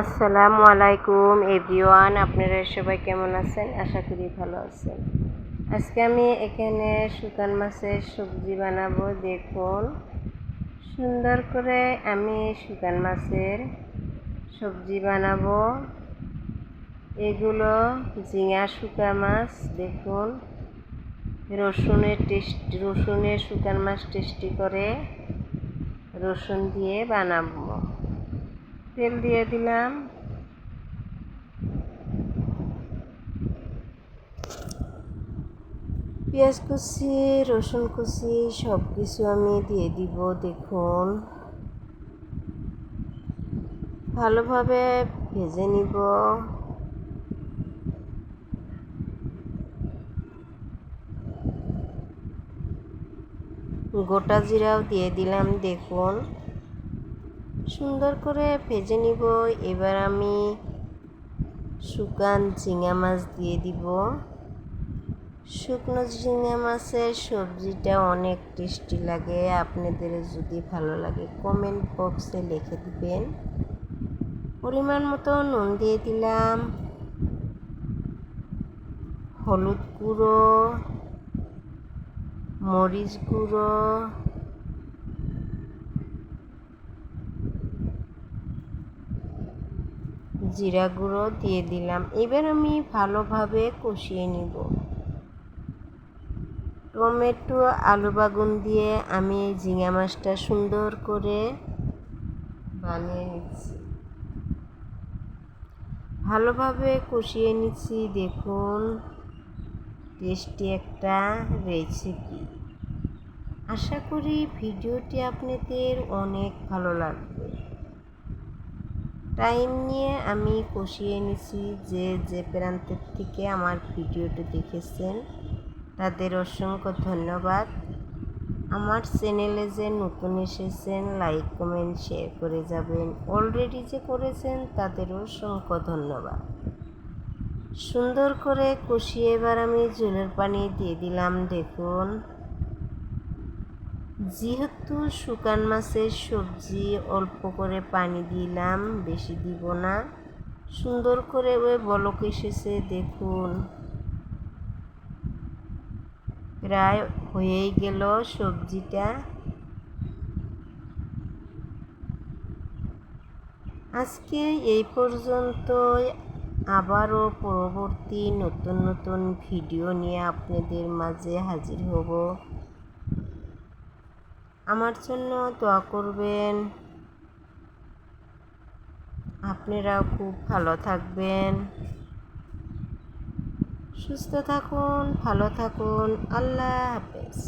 আসসালামু আলাইকুম, এভরিওয়ান, আপনারা সবাই কেমন আছেন? আশা করি ভালো আছেন। আজকে আমি এখানে শুকান মাছের সবজি বানাবো। দেখুন, সুন্দর করে আমি শুকান মাছের সবজি বানাবো। এগুলো ঝিঙা শুকা মাছ, দেখুন। রসুনের টেস্ট, রসুনের শুকান মাছ টেস্টি করে রসুন দিয়ে বানাবো। তেল দিয়ে দিলাম। পেঁয়াজ কুচি, রসুন কুচি সব কিছু আমি দিয়ে দিব, দেখুন। ভালোভাবে ভেজে নিব। গোটা জিরাও দিয়ে দিলাম, দেখুন। সুন্দর করে ভেজে নিব। এবার আমি শুকান ঝিঙা মাছ দিয়ে দিব। শুকনো ঝিঙা মাছের সবজিটা অনেক টেস্টি লাগে। আপনাদের যদি ভালো লাগে কমেন্ট বক্সে লিখে দিবেন। পরিমাণ মতো নুন দিয়ে দিলাম। হলুদ গুঁড়ো, মরিচ গুঁড়ো জিরা গুঁড়ো দিয়ে দিলাম। এবার আমি ভালোভাবে কষিয়ে নিব। টমেটো, আলু বাগুন দিয়ে আমি ঝিঙা মাছটা সুন্দর করে বানিয়ে নিচ্ছি। ভালোভাবে কষিয়ে নিচ্ছি। দেখুন, টেস্টি একটা রেসিপি। আশা করি ভিডিওটি আপনাদের অনেক ভালো লাগবে। টাইম নিয়ে আমি কষিয়ে নিছি যে যে প্রান্তের থেকে আমার ভিডিওটি দেখেছেন, তাদের অসংখ্য ধন্যবাদ। আমার চ্যানেলে যে নতুন এসেছেন লাইক কমেন্ট শেয়ার করে যাবেন। অলরেডি যে করেছেন, তাদের অসংখ্য ধন্যবাদ। সুন্দর করে কষিয়ে এবার আমি জলের পানি দিয়ে দিলাম, দেখুন। যেহেতু শুকান মাছের সবজি অল্প করে পানি দিলাম, বেশি দিব না। সুন্দর করে ওই বলক এসেছে, দেখুন। প্রায় হয়েই গেল সবজিটা। আজকে এই পর্যন্তই। আবারও পরবর্তী নতুন নতুন ভিডিও নিয়ে আপনাদের মাঝে হাজির হব। আমার জন্য দোয়া করবেন। আপনারা খুব ভালো থাকবেন। সুস্থ থাকুন ভালো থাকুন। আল্লাহ হাফেজ।